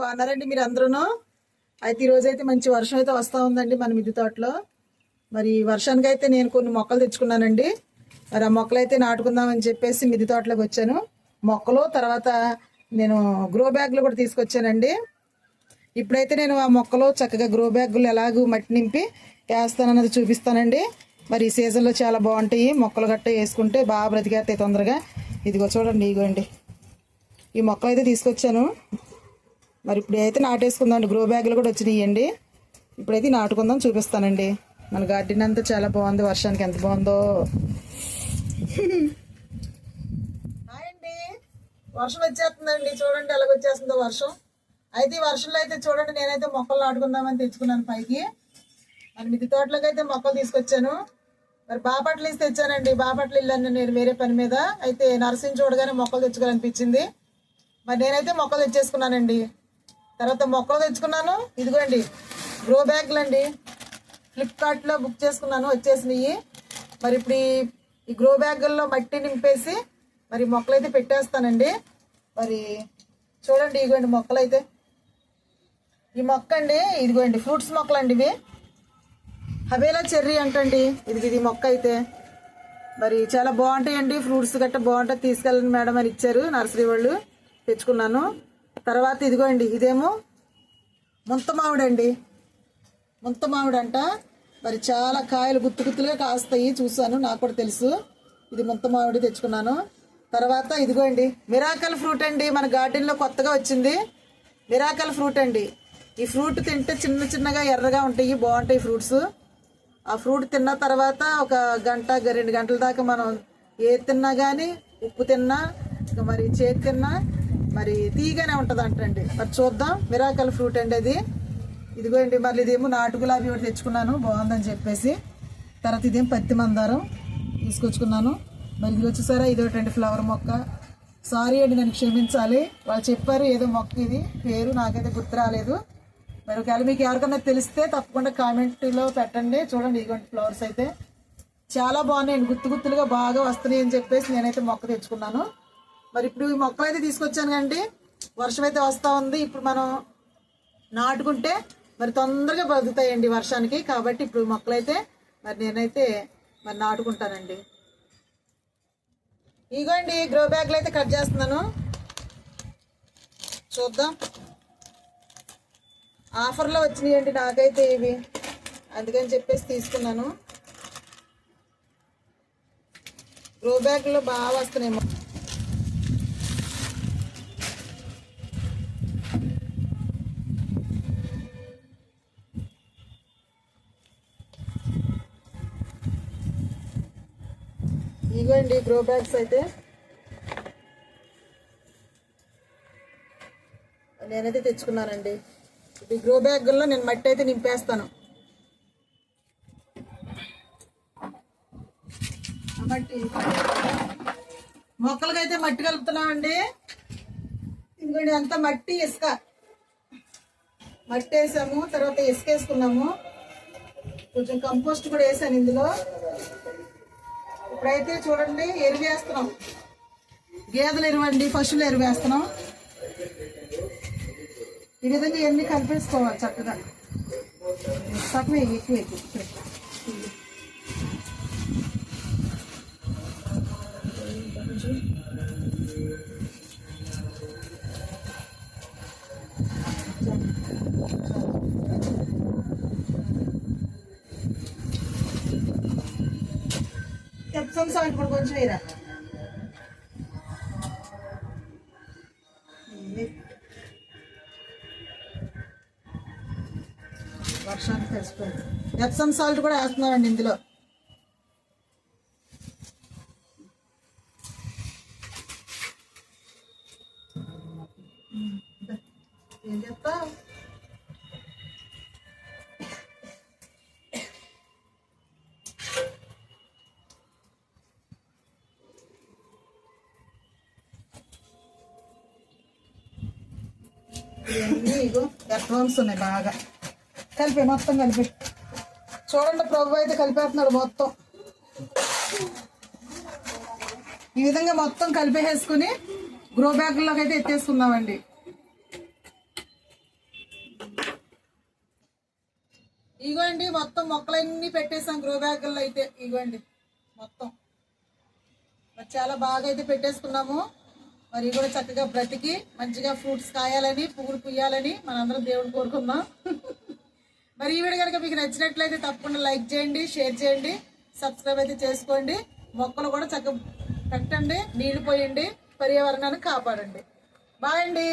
బాగున్నారండి మీరు అందరూను అయితే ఈరోజు అయితే మంచి వర్షం అయితే వస్తూ ఉందండి మన మిద్దె తోటలో మరి వర్షానికి అయితే నేను కొన్ని మొక్కలు తెచ్చుకున్నానండి. మరి ఆ మొక్కలు అయితే నాటుకుందామని చెప్పేసి మిద్దె తోటలోకి వచ్చాను. మొక్కలు తర్వాత నేను గ్రో బ్యాగ్లు కూడా తీసుకొచ్చానండి. ఇప్పుడైతే నేను ఆ మొక్కలు చక్కగా గ్రో బ్యాగులు ఎలాగూ మట్టి నింపి వేస్తానన్నది చూపిస్తానండి. మరి ఈ సీజన్లో చాలా బాగుంటాయి. మొక్కలు గట్ట వేసుకుంటే బాగా బ్రతికేస్తాయి తొందరగా. ఇదిగో చూడండి ఇగోండి. ఈ మొక్కలు అయితే తీసుకొచ్చాను. మరి ఇప్పుడు అయితే నాటేసుకుందాం గ్రో బ్యాగులు కూడా వచ్చినాయండి. ఇప్పుడైతే నాటుకుందాం చూపిస్తానండి. మన గార్డెన్ అంతా చాలా బాగుంది. వర్షానికి ఎంత బాగుందో. హాయ్ అండి. వర్షం వచ్చేస్తుందండి. చూడండి ఎలాగ వచ్చేస్తుందో వర్షం. అయితే ఈ వర్షంలో అయితే చూడండి నేనైతే మొక్కలు నాటుకుందామని తెచ్చుకున్నాను పైకి. మరి మిద్ది తోటలోకి అయితే మొక్కలు తీసుకొచ్చాను. మరి బాపట్లు ఇస్తే తెచ్చానండి. బాపట్ల ఇల్లాను నేను వేరే పని మీద. అయితే నర్సింగ్ చూడగానే మొక్కలు తెచ్చుకోవాలనిపించింది. మరి నేనైతే మొక్కలు తెచ్చేసుకున్నానండి. తర్వాత మొక్కలు తెచ్చుకున్నాను. ఇదిగోండి గ్రో బ్యాగ్లు అండి ఫ్లిప్కార్ట్లో బుక్ చేసుకున్నాను వచ్చేసినాయి. మరి ఇప్పుడు ఈ- గ్రో బ్యాగుల్లో మట్టి నింపేసి మరి మొక్కలు అయితే పెట్టేస్తానండి. మరి చూడండి ఇదిగోండి మొక్కలు అయితే ఈ మొక్క అండి ఇదిగోండి ఫ్రూట్స్ మొక్కలు అండి ఇవి. హవేలా చెర్రీ అంటండి. ఇది ఇది మొక్క అయితే మరి చాలా బాగుంటాయండి ఫ్రూట్స్ గట్ట బాగుంటాయి. తీసుకెళ్ళండి మేడం అని ఇచ్చారు నర్సరీ వాళ్ళు. తెచ్చుకున్నాను. తర్వాత ఇదిగోండి ఇదేమో ముంత మామిడి అండి ముంత మామిడి మరి చాలా కాయలు గుత్తు గుత్తులుగా కాస్తాయి చూశాను నాకు కూడా తెలుసు. ఇది ముంత మామిడి తెచ్చుకున్నాను. తర్వాత ఇదిగోండి మిరాకల్ ఫ్రూట్ అండి మన గార్డెన్లో కొత్తగా వచ్చింది. మిరాకల్ ఫ్రూట్ అండి. ఈ ఫ్రూట్ తింటే చిన్న చిన్నగా ఎర్రగా ఉంటాయి బాగుంటాయి ఫ్రూట్స్. ఆ ఫ్రూట్ తిన్న తర్వాత ఒక గంట రెండు గంటల దాకా మనం ఏ తిన్నా కానీ ఉప్పు తిన్నా మరి చేతి తిన్నా మరి తీగానే ఉంటుంది అంటండి మరి చూద్దాం. మిరాకల్ ఫ్రూట్ అండి అది. ఇదిగోండి మళ్ళీ ఇదేమో నాటు గులాబీ ఒకటి తెచ్చుకున్నాను. బాగుందని చెప్పేసి. తర్వాత ఇదేం పత్తి మందారం తీసుకొచ్చుకున్నాను. మరి ఇది వచ్చేసారా ఇది ఒకటండి ఫ్లవర్ మొక్క. సారీ అండి నన్ను క్షమించాలి. వాళ్ళు చెప్పారు ఏదో మొక్క ఇది. పేరు నాకైతే గుర్తు రాలేదు. మరి ఒకవేళ మీకు ఎవరికైనా తెలిస్తే తప్పకుండా కామెంట్లో పెట్టండి. చూడండి ఇటువంటి ఫ్లవర్స్ అయితే. చాలా బాగున్నాయండి. గుత్తు గుత్తులుగా బాగా వస్తున్నాయి అని చెప్పేసి నేనైతే మొక్క తెచ్చుకున్నాను. మరి ఇప్పుడు ఈ మొక్కలు అయితే తీసుకొచ్చాను కండి వర్షం అయితే వస్తూ ఉంది. ఇప్పుడు మనం నాటుకుంటే మరి తొందరగా బతుకుతాయండి వర్షానికి. కాబట్టి ఇప్పుడు మొక్కలైతే మరి నేనైతే మరి నాటుకుంటానండి. ఇగోండి గ్రో బ్యాగ్లు అయితే కట్ చేస్తున్నాను. చూద్దాం. ఆఫర్లో వచ్చినాయండి నాకైతే ఇవి. అందుకని చెప్పేసి తీసుకున్నాను. గ్రో బ్యాగ్లో బాగా వస్తున్నాయి ఇగోండి గ్రో బ్యాగ్స్ అయితే. నేనైతే తెచ్చుకున్నానండి. ఈ గ్రో బ్యాగుల్లో నేను మట్టి అయితే నింపేస్తాను. ఆ మట్టి. మొక్కలకైతే మట్టి కలుపుతున్నామండి ఇంకోటి అంతా మట్టి ఇసుక. మట్టి వేసాము తర్వాత ఇసుక వేసుకున్నాము. కొంచెం కంపోస్ట్ కూడా వేసాను ఇందులో. ఇప్పుడైతే చూడండి ఎరువు వేస్తున్నాం ఎరువండి పశువులు ఎరువేస్తున్నాం. ఎరువు వేస్తున్నాం ఈ విధంగా ఇవన్నీ కలిపేసుకోవాలి చక్కగా? తక్కువ ఎక్కువ ఎక్కువ ఎప్సమ్ సాల్ట్ కూడా కొంచెం వేయరా? వర్షానికి కలిసిపోయింది ఎప్సమ్ సాల్ట్ కూడా వేస్తున్నామండి ఇందులో. ఏం చెప్తావు ఇవన్నీ ఇగో ఉన్నాయి బాగా. కలిపి మొత్తం కలిపి. చూడండి ప్రభు అయితే కలిపేస్తున్నాడు మొత్తం. ఈ విధంగా మొత్తం కలిపేసుకుని గ్రో బ్యాగుల్లోకి అయితే ఎత్తేసుకున్నామండి ఇగోండి మొత్తం మొక్కలన్నీ పెట్టేసాం గ్రో బ్యాగుల్లో అయితే. ఇగోండి మొత్తం. చాలా బాగా అయితే పెట్టేసుకున్నాము. మరి కూడా చక్కగా బ్రతికి మంచిగా ఫ్రూట్స్ కాయాలని పువ్వులు పుయ్యాలని మనందరం దేవుడు కోరుకుందాం. మరి ఈ వీడియో కనుక మీకు నచ్చినట్లయితే తప్పకుండా లైక్ చేయండి షేర్ చేయండి సబ్స్క్రైబ్ అయితే చేసుకోండి. మొక్కలు కూడా చక్కగా పెట్టండి నీళ్ళు పోయండి పర్యావరణాన్ని కాపాడండి. బాయ్ అండి.